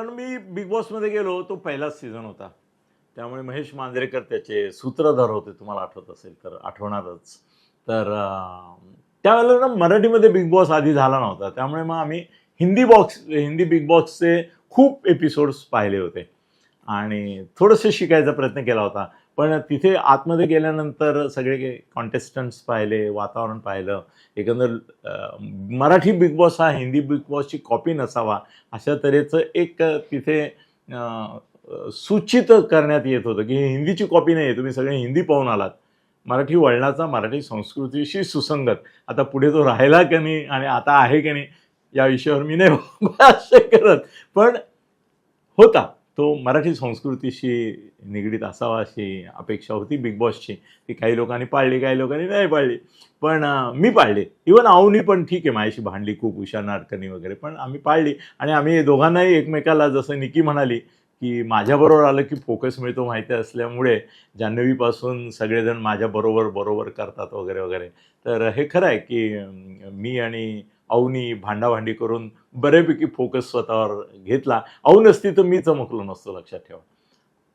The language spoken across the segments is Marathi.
कारण मी बिग बॉसमध्ये गेलो तो पहिलाच सीझन होता. त्यामुळे महेश मांजरेकर त्याचे सूत्रधार होते तुम्हाला आठवत असेल तर आठवणारच तर त्यावेळेला ना मराठीमध्ये बिग बॉस आधी झाला नव्हता. त्यामुळे मग आम्ही हिंदी बॉक्स हिंदी बिग बॉक्सचे खूप एपिसोड्स पाहिले होते. आणि थोडंसं शिकायचा प्रयत्न केला होता. पण तिथे आतमध्ये गेल्यानंतर सगळे कॉन्टेस्टंट्स पाहिले वातावरण पाहिलं. एकंदर मराठी बिग बॉस हा हिंदी बिग बॉसची कॉपी नसावा अशा तऱ्हेचं एक तिथे सूचित करण्यात येत होतं की हिंदीची कॉपी नाही आहे तुम्ही सगळे हिंदी पाहून आलात. मराठी वळणाचा मराठी संस्कृतीशी सुसंगत. आता पुढे तो राहिला की नाही आणि आता आहे की नाही या विषयावर मी नाही भाष्य करत. पण होता. तो मराठी संस्कृतीशी निगडीत असावा अशी अपेक्षा होती बिग बॉसची ती काही लोकांनी पाळली काही लोकांनी नाही पाळली. पण मी पाळली. इवन आवनी पण ठीक आहे माझ्याशी भांडली खूप उषा नाडकर्णी वगैरे पण आम्ही पाळली. आणि आम्ही दोघांनाही एकमेकाला जसं निकी म्हणाली की माझ्याबरोबर आलं की फोकस मिळतो माहिती असल्यामुळे जान्हवीपासून सगळेजण माझ्याबरोबर बरोबर करतात वगैरे वगैरे. तर हे खरं आहे की मी आणि औनी भांडाभांडी करून बऱ्यापैकी फोकस स्वतःवर घेतला. औन असती तर मी चमकलो नसतो लक्षात ठेवा.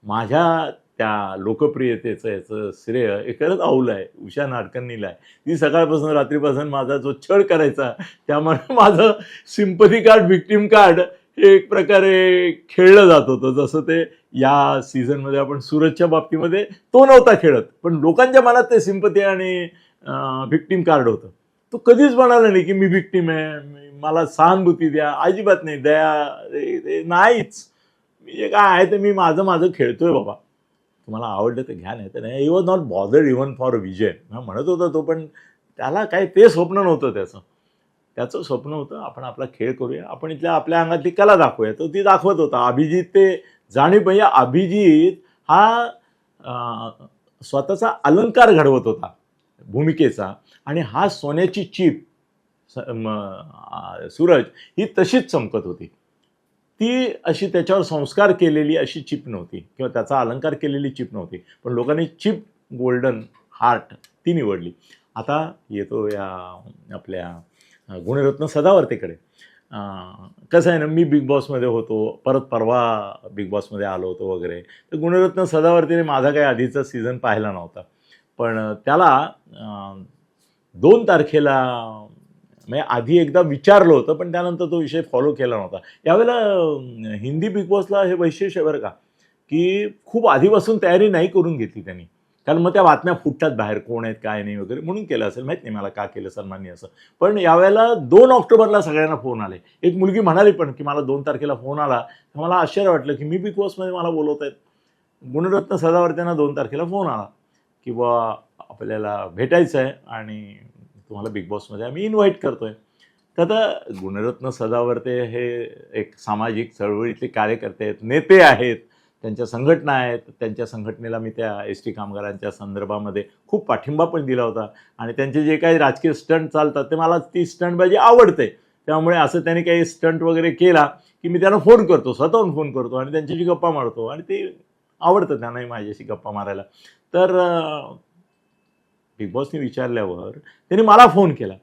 माझ्या त्या लोकप्रियतेचं याचं श्रेय हे खरंच औलं आहे उषा नाडकर्णीला आहे. ती सकाळपासून रात्रीपासून माझा जो छळ करायचा त्यामुळे माझं सिम्पथी कार्ड व्हिक्टीम कार्ड हे एक प्रकारे खेळलं जात होतं. जसं ते या सीझनमध्ये आपण सूरजच्या बाबतीमध्ये तो नव्हता खेळत पण लोकांच्या मनात ते सिम्पथी आणि व्हिक्टीम कार्ड होतं. तो कधीच म्हणाला नाही की मी विक्टीम आहे मला सहानुभूती द्या अजिबात नाही दया ते नाहीच. मी जे काय आहे ते मी माझं माझं खेळतोय बाबा. तुम्हाला आवडलं तर घ्या नाही. तर नाही he was not bothered even for Vijay हा म्हणत होता तो पण त्याला काय ते स्वप्न नव्हतं त्याचं. त्याचं स्वप्न होतं आपण आपला खेळ करूया आपण इथल्या आपल्या अंगातली कला दाखवूया. तर ती दाखवत होता. अभिजित ते जाणीव म्हणजे अभिजित हा स्वतःचा अलंकार घडवत होता. भूमिकेचा आणि हा सोन्याची चीप स- म, सूरज ही तशीच चमकत होती. ती अशी त्याच्यावर संस्कार केलेली अशी चिप नव्हती किंवा त्याचा अलंकार केलेली चिप नव्हती. पण लोकांनी चिप गोल्डन हार्ट ती निवडली. आता येतो या आपल्या गुणरत्न सदावर्तेकडे. कसं आहे ना मी बिग बॉसमध्ये होतो परत परवा बिग बॉसमध्ये आलो होतो वगैरे. तर गुणरत्न सदावर्तीने माझा काही आधीचा सीझन पाहिला नव्हता. पण त्याला दोन तारखेला म्हणजे आधी एकदा विचारलं होतं पण त्यानंतर तो विषय फॉलो केला नव्हता. यावेळेला हिंदी बिग बॉसला हे वैशिष्ट्य बरं का की खूप आधीपासून तयारी नाही करून घेतली त्यांनी. कारण मग त्या बातम्या फुटतात बाहेर कोण आहेत काय नाही वगैरे म्हणून केलं असेल. माहीत नाही मला का केलं सन्मान्य असं. पण यावेळेला दोन ऑक्टोबरला सगळ्यांना फोन आले. एक मुलगी म्हणाली पण की मला दोन तारखेला फोन आला. तर मला आश्चर्य वाटलं की मी बिग बॉसमध्ये मला बोलवत आहेत गुणरत्न सदावर्त्यांना दोन तारखेला फोन आला. किंवा आपल्याला भेटायचं आहे आणि तुम्हाला बिग बॉसमध्ये आम्ही इन्व्हाइट आहे तर आता गुणरत्न सदावर्ते हे एक सामाजिक चळवळीतले कार्यकर्ते आहेत नेते आहेत त्यांच्या संघटना आहेत. त्यांच्या संघटनेला मी त्या एस टी कामगारांच्या संदर्भामध्ये खूप पाठिंबा पण दिला होता. आणि त्यांचे जे काही राजकीय स्टंट चालतात ते मला ती स्टंटबाजी आवडते. त्यामुळे असं त्यांनी काही स्टंट वगैरे केला की मी त्यांना फोन करतो स्वतःहून फोन करतो आणि त्यांच्याशी गप्पा मारतो. आणि ते आवडतं त्यांनाही माझ्याशी गप्पा मारायला. तर बिग बॉसने विचारल्यावर त्यांनी मला फोन केला.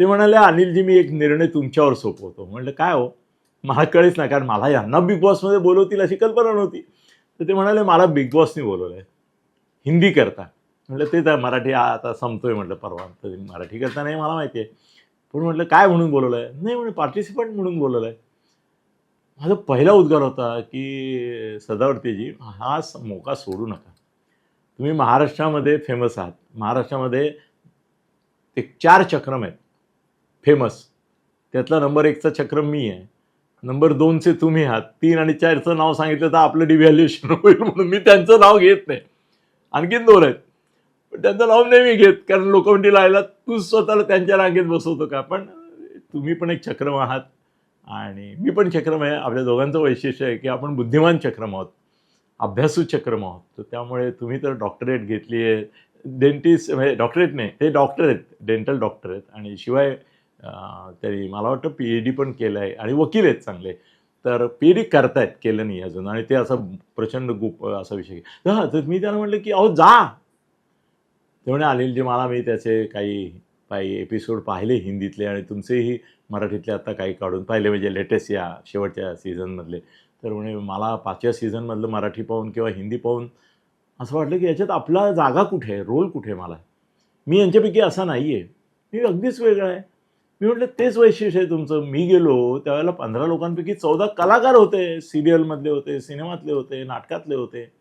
ते म्हणाले अनिलजी मी एक निर्णय तुमच्यावर सोपवतो. म्हणलं काय हो? मला कळेच नाही कारण मला यांना बिग बॉसमध्ये बोलवतील अशी कल्पना नव्हती. तर ते म्हणाले मला बिग बॉसने बोलवलं आहे हिंदी करता. म्हटलं ते तर मराठी आता संपतोय. म्हटलं परवा तर मराठी करता नाही मला माहिती आहे. पण म्हटलं काय म्हणून बोलवलं आहे नाही म्हणजे पार्टिसिपंट म्हणून बोलवलं आहे माझा पहिला उद्गार होता की सदावर्तीजी हा मोका सोडू नका. तुम्ही महाराष्ट्रामध्ये फेमस आहात. महाराष्ट्रामध्ये एक चार चक्रम आहेत. फेमस त्यातला नंबर एकचा चक्रम मी आहे. नंबर दोनचे तुम्ही आहात. तीन आणि चारचं नाव सांगितलं तर आपलं डिव्हॅल्युएशन होईल म्हणून मी त्यांचं नाव घेत नाही. आणखीन दोन आहेत. पण त्यांचं नाव नाही मी घेत कारण लोक म्हणतील आयला तू स्वतःला त्यांच्या रांगेत बसवतो का? पण तुम्ही पण एक चक्रम आहात. आणि मी पण चक्रम आहे म्हणजे आपल्या दोघांचं वैशिष्ट्य आहे की आपण बुद्धिमान चक्रम आहोत अभ्यासू चक्रम आहोत तर त्यामुळे तुम्ही तर डॉक्टरेट घेतली आहे. डेंटिस्ट म्हणजे डॉक्टरेट नाही ते डॉक्टर आहेत डेंटल डॉक्टर आहेत. आणि शिवाय तरी मला वाटतं पी एच डी पण केलं आहे. आणि वकील आहेत चांगले. तर पी एच डी करतायत केलं नाही अजून. आणि ते असं प्रचंड गुप असा विषय हां तर मी त्यांना म्हटलं की अहो जा. तेवढे आलेले जे मला मी त्याचे काही काही एपिसोड पाहिले हिंदीतले आणि तुमचेही मराठीतले आता काही काढून पाहिले म्हणजे लेटेस्ट या शेवटच्या सीझनमधले तर म्हणे मला पाचव्या सीझनमधलं मराठी पाहून किंवा हिंदी पाहून असं वाटलं की याच्यात आपला जागा कुठे आहे? रोल कुठे आहे मला? मी यांच्यापैकी असा नाही आहे मी अगदीच वेगळा आहे. मी म्हटलं तेच वैशिष्ट्य आहे तुमचं. मी गेलो त्यावेळेला पंधरा लोकांपैकी चौदा कलाकार होते. सिरियलमधले होते सिनेमातले होते नाटकातले होते.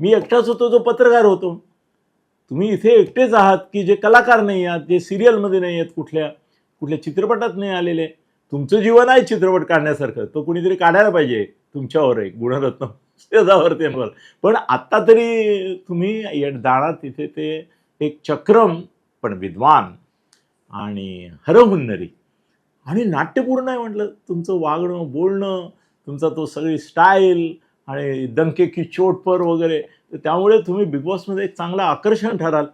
मी एकटाच होतो जो पत्रकार होतो. तुम्ही इथे एकटेच आहात की जे कलाकार नाही आहात जे सिरियलमध्ये नाही आहेत कुठल्या कुठल्या चित्रपटात नाही आलेले तुमचं जीवन आहे चित्रपट काढण्यासारखं. तो कुणीतरी काढायला पाहिजे तुमच्यावर एक गुणरत्न. त्याच्यावर पण आत्ता तरी तुम्ही जाणार तिथे ते एक चक्रम पण विद्वान आणि हरहुन्नरी. आणि नाट्यपूर्ण आहे म्हटलं तुमचं वागणं बोलणं तुमचा तो सगळी स्टाईल आणि दंके की चोट पर वगैरे तर त्यामुळे तुम्ही बिग बॉसमध्ये एक चांगलं आकर्षण ठराल.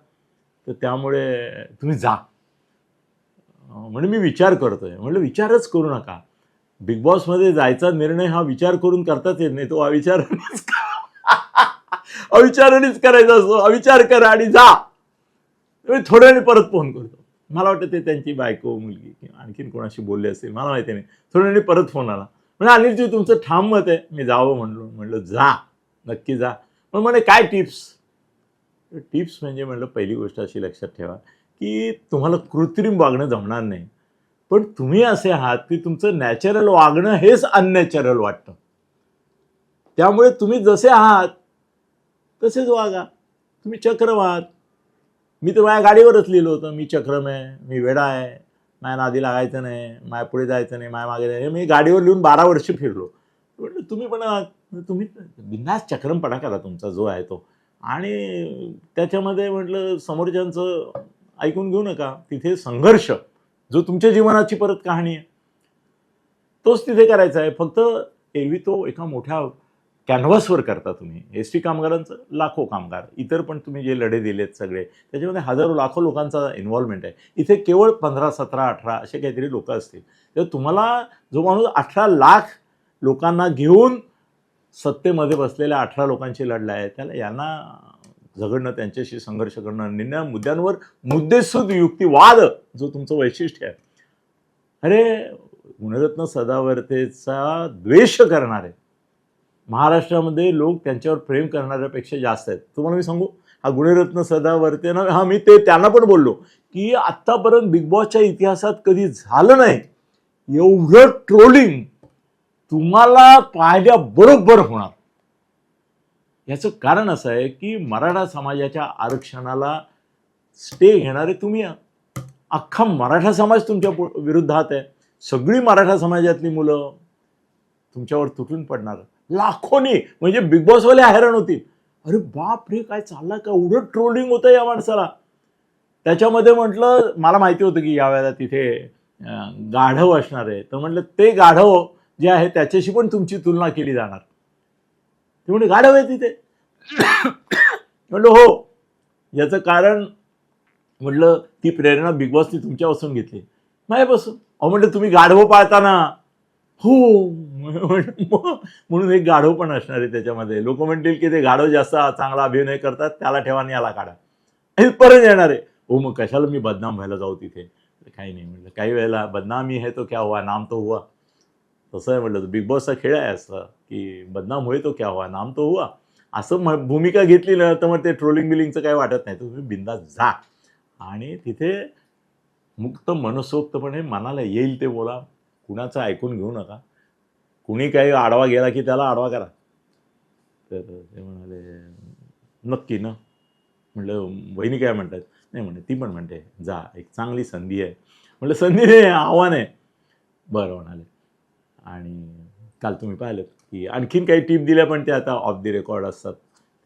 तर त्यामुळे तुम्ही जा. अं, म्हणजे मी विचार करतोय. म्हणलं विचारच करू नका. बिग बॉसमध्ये जायचा निर्णय हा विचार करून करताच येत नाही. तो अविचारानेच अविचारानेच करायचा असतो अविचार करा आणि जा. मी थोड्या वेळाने परत फोन करतो. मला वाटतं ते त्यांची बायको मुलगी किंवा आणखीन कोणाशी बोलले असेल मला माहिती नाही. थोड्या वेळाने परत फोन आला. म्हणजे अनिलजी तुमचं ठाम मत आहे. मी जावं म्हणलो. म्हणलं जा. नक्की जा. मग म्हणे काय टिप्स? टिप्स म्हणजे म्हणलं पहिली गोष्ट अशी लक्षात ठेवा की तुम्हाला कृत्रिम वागणं जमणार नाही. पण तुम्ही असे आहात की तुमचं नॅचरल वागणं हेच अननॅचरल वाटतं. त्यामुळे तुम्ही जसे आहात तसेच वागा. तुम्ही चक्रम आहात मी तर माझ्या गाडीवरच लिहिलं होतं. मी चक्रम आहे मी वेडा आहे. माझ्या नादी लागायचं नाही. माझ्या पुढे जायचं नाही. माझ्या मागे जायचं मी गाडीवर लिहून बारा वर्ष फिरलो. म्हटलं तुम्ही पण आहात. म्हणजे तुम्ही बिंदास चक्रमपणा करा तुमचा जो आहे तो. आणि त्याच्यामध्ये म्हटलं समोरच्यांचं ऐकून घेऊ नका. तिथे संघर्ष जो तुमच्या जीवनाची परत कहाणी आहे तोच तिथे करायचा आहे. फक्त एरवी तो एका मोठ्या कॅनव्हासवर करता तुम्ही. एस टी कामगारांचं लाखो कामगार इतर पण तुम्ही जे लढे दिलेत सगळे त्याच्यामध्ये हजारो लाखो लोकांचा इन्व्हॉल्वमेंट आहे. इथे केवळ पंधरा सतरा अठरा असे काहीतरी लोक असतील. तर तुम्हाला जो माणूस अठरा लाख लोकांना घेऊन सत्तेमध्ये बसलेल्या अठरा लोकांशी लढला आहे त्याला यांना झगडणं त्यांच्याशी संघर्ष करणं निर्णय मुद्द्यांवर मुद्देसूद युक्तिवाद जो तुमचं वैशिष्ट्य आहे. अरे गुणरत्न सदावर्तेचा द्वेष करणारे महाराष्ट्रामध्ये लोक त्यांच्यावर प्रेम करणाऱ्यापेक्षा जास्त आहेत. तुम्हाला मी सांगू हा गुणरत्न सदावर्ते ना हा मी ते त्यांना पण बोललो की आत्तापर्यंत बिग बॉसच्या इतिहासात कधी झालं नाही. एवढं ट्रोलिंग तुम्हाला पाहिल्या बरोबर होणार. याचं कारण असं आहे की मराठा समाजाच्या आरक्षणाला स्टे घेणारे तुम्ही अख्खा मराठा समाज तुमच्या विरुद्धात आहे. सगळी मराठा समाजातली मुलं तुमच्यावर तुटून पडणार. लाखोनी म्हणजे बिग बॉसवाले हैराण होतील. अरे बाप रे काय चाललं का एवढं ट्रोलिंग होतं या माणसाला. त्याच्यामध्ये म्हटलं मला माहिती होतं की यावेळेला तिथे गाढव असणार आहे. तर म्हटलं ते गाढव जे आहे त्याच्याशी पण तुमची तुलना केली जाणार. ते म्हणजे गाढव आहे तिथे म्हणलं हो. याचं कारण म्हटलं ती प्रेरणा बिग बॉसनी तुमच्यापासून घेतली. माझ्यापासून. अहो म्हटलं तुम्ही गाढव पाळताना. हो. म्हण- म्हणून एक गाढव पण असणार आहे त्याच्यामध्ये. लोक म्हणतील की ते गाढव जास्त चांगला अभिनय करतात त्याला ठेवा आणि याला काढा. हे परत येणार आहे. हो मग कशाला मी बदनाम व्हायला जाऊ तिथे? काही नाही म्हटलं काही वेळेला बदनामी है तो क्या हुआ नाम तो हुआ. तसं आहे म्हटलं बिग बॉसचा खेळ आहे असं की बदनाम होय तो क्या हुआ नाम तो हुआ. असं म- भूमिका घेतली ना तर मग ते ट्रोलिंग बिलिंगचं काही वाटत नाही. तुम्ही बिंदास जा. आणि तिथे मुक्त मनसोक्तपणे मनाला येईल ते बोला. कुणाचं ऐकून घेऊ नका. कुणी काही आडवा गेला की त्याला आडवा करा. तर ते म्हणाले नक्की ना. म्हटलं वहिनी काय म्हणतात नाही म्हणे ती पण म्हणते जा एक चांगली संधी आहे. म्हटलं संधी नाही आव्हान आहे. बरं म्हणाले. आणि काल तुम्ही पाहिलं की आणखीन काही टीप दिल्या पण ते आता ऑफ दी रेकॉर्ड असतात.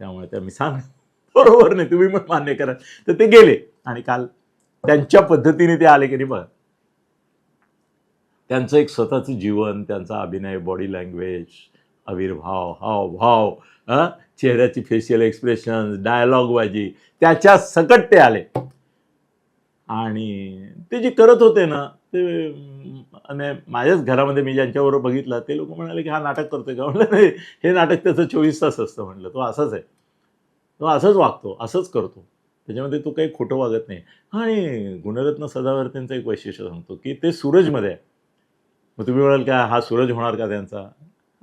त्यामुळे त्या मी सांग बरोबर नाही तुम्ही पण मान्य करा. तर ते गेले. आणि काल त्यांच्या पद्धतीने ते आले की नाही बघा. त्यांचं एक स्वतःचं जीवन त्यांचा अभिनय बॉडी लँग्वेज आविर्भाव हावभाव अं? चेहऱ्याची फेशियल एक्सप्रेशन डायलॉग बाजी त्याच्या सकट ते आले. आणि ते जे करत होते ना ते आणि माझ्याच घरामध्ये मी ज्यांच्याबरोबर बघितलं ते लोक म्हणाले की हा नाटक करतोय का? म्हणलं नाही हे नाटक त्याचं चोवीस तास असतं म्हटलं तो असाच आहे. तो असंच वागतो असंच करतो. त्याच्यामध्ये तो काही खोटं वागत नाही. आणि गुणरत्न सदावर्तींचं एक वैशिष्ट्य सांगतो की ते सूरजमध्ये आहे. मग तुम्ही म्हणाल का हा सूरज होणार का त्यांचा?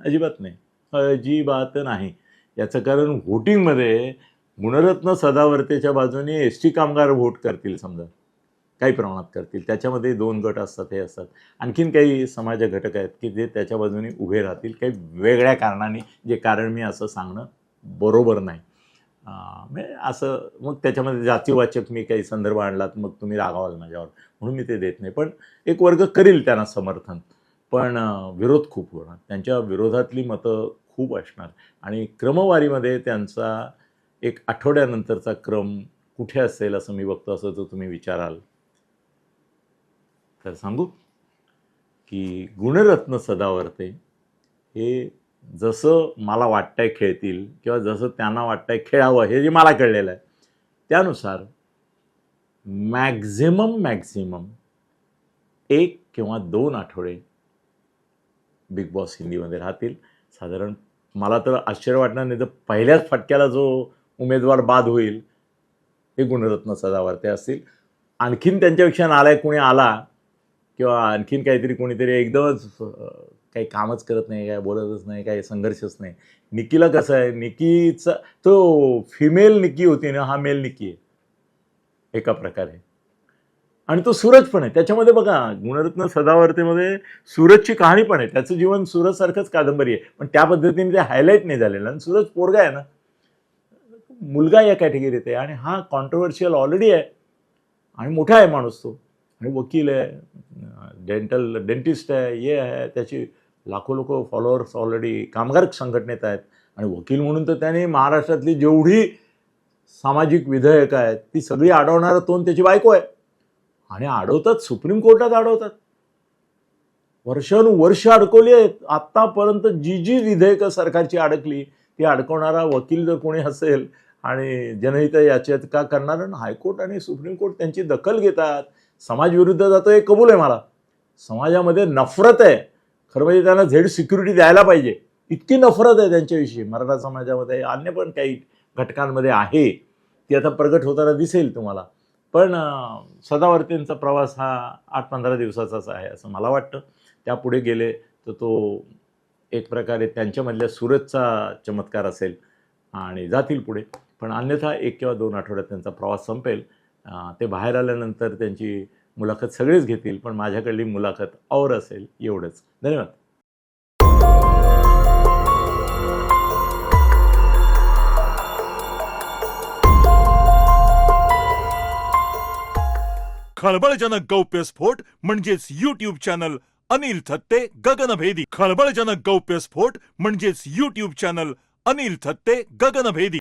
अजिबात नाही. अजिबात नाही. याचं कारण व्होटिंगमध्ये गुणरत्न सदावर्तेच्या बाजूने एस टी कामगार व्होट करतील समजा. काही प्रमाणात करतील. त्याच्यामध्ये दोन गट असतात हे असतात. आणखीन काही समाज घटक आहेत की जे त्याच्या बाजूने उभे राहतील. काही वेगळ्या कारणाने जे कारण मी असं सांगणं बरोबर नाही. म्हणजे असं मग त्याच्यामध्ये जातीवाचक मी काही संदर्भ आणलात मग तुम्ही रागावाल माझ्यावर. म्हणून मी ते देत नाही. पण एक वर्ग करील त्यांना समर्थन. पण विरोध खूप होणार. त्यांच्या विरोधातली मतं खूप असणार. आणि क्रमवारीमध्ये त्यांचा एक आठवड्यानंतरचा क्रम कुठे असेल असं मी बघतो असं तर तुम्ही विचाराल तर सांगू की गुणरत्न सदावर्ते हे जसं मला वाटतंय खेळतील किंवा जसं त्यांना वाटतंय खेळावं हे जे मला कळलेलं आहे त्यानुसार मॅक्झिमम मॅक्झिमम एक किंवा दोन आठवडे बिग बॉस हिंदीमध्ये राहतील. साधारण मला तर आश्चर्य वाटणार नाही तर पहिल्याच फटक्याला जो उमेदवार बाद होईल हे गुणरत्न सदावर्ते असतील. आणखीन त्यांच्यापेक्षा नालायक कोणी आला किंवा आणखीन काहीतरी कोणीतरी एकदमच काही कामच करत नाही काय बोलतच नाही काही संघर्षच नाही. निकीला कसं आहे निकीचा तो फिमेल निकी होती ना हा मेल निकी आहे. एका प्रकारे. आणि तो सूरज पण आहे. त्याच्यामध्ये बघा गुणरत्न सदावर्तेमध्ये सूरजची कहाणी पण आहे. त्याचं जीवन सूरजसारखंच कादंबरी आहे. पण त्या पद्धतीने ते हायलाईट नाही झालेलं. आणि सूरज पोरगा आहे ना मुलगा या कॅटेगरीत आहे. आणि हा कॉन्ट्रोवर्शियल ऑलरेडी आहे. आणि मोठा आहे माणूस तो. आणि वकील आहे डेंटल डेंटिस्ट आहे हे आहे त्याची लाखो लोक फॉलोअर्स ऑलरेडी कामगार संघटनेत आहेत. आणि वकील म्हणून तर त्याने महाराष्ट्रातली जेवढी सामाजिक विधेयकं आहेत ती सगळी अडवणारं तोंड त्याची बायको आहे. आणि अडवतात सुप्रीम कोर्टात अडवतात वर्षानुवर्ष अडकवली आहेत. आत्तापर्यंत जी जी विधेयकं सरकारची अडकली ती अडकवणारा वकील जर कोणी असेल आणि जनहित याचिका करणार ना हायकोर्ट आणि सुप्रीम कोर्ट त्यांची दखल घेतात समाज विरुद्ध जातो हे कबूल आहे मला. समाजामध्ये नफरत आहे. खरं म्हणजे त्यांना झेड सिक्युरिटी द्यायला पाहिजे. इतकी नफरत आहे त्यांच्याविषयी. मराठा समाजामध्ये अन्य पण काही घटकांमध्ये आहे. ती आता प्रगट होताना दिसेल तुम्हाला. पण सदावर्तींचा प्रवास हा आठ पंधरा दिवसाचाच आहे असं मला वाटतं. त्यापुढे गेले तर तो एक प्रकारे त्यांच्यामधल्या सूरजचा चमत्कार असेल आणि जातील पुढे. पण अन्यथा एक किंवा दोन आठवड्यात त्यांचा प्रवास संपेल. ते बाहेर आल्यानंतर त्यांची मुलाखत सगळेच घेतील पण माझ्याकडली मुलाखत और असेल एवढंच. धन्यवाद. खळबळजनक गौप्यस्फोट म्हणजेच युट्यूब चॅनल अनिल थत्ते गगनभेदी. खळबळजनक गौप्यस्फोट म्हणजेच युट्यूब चॅनल अनिल थत्ते गगनभेदी.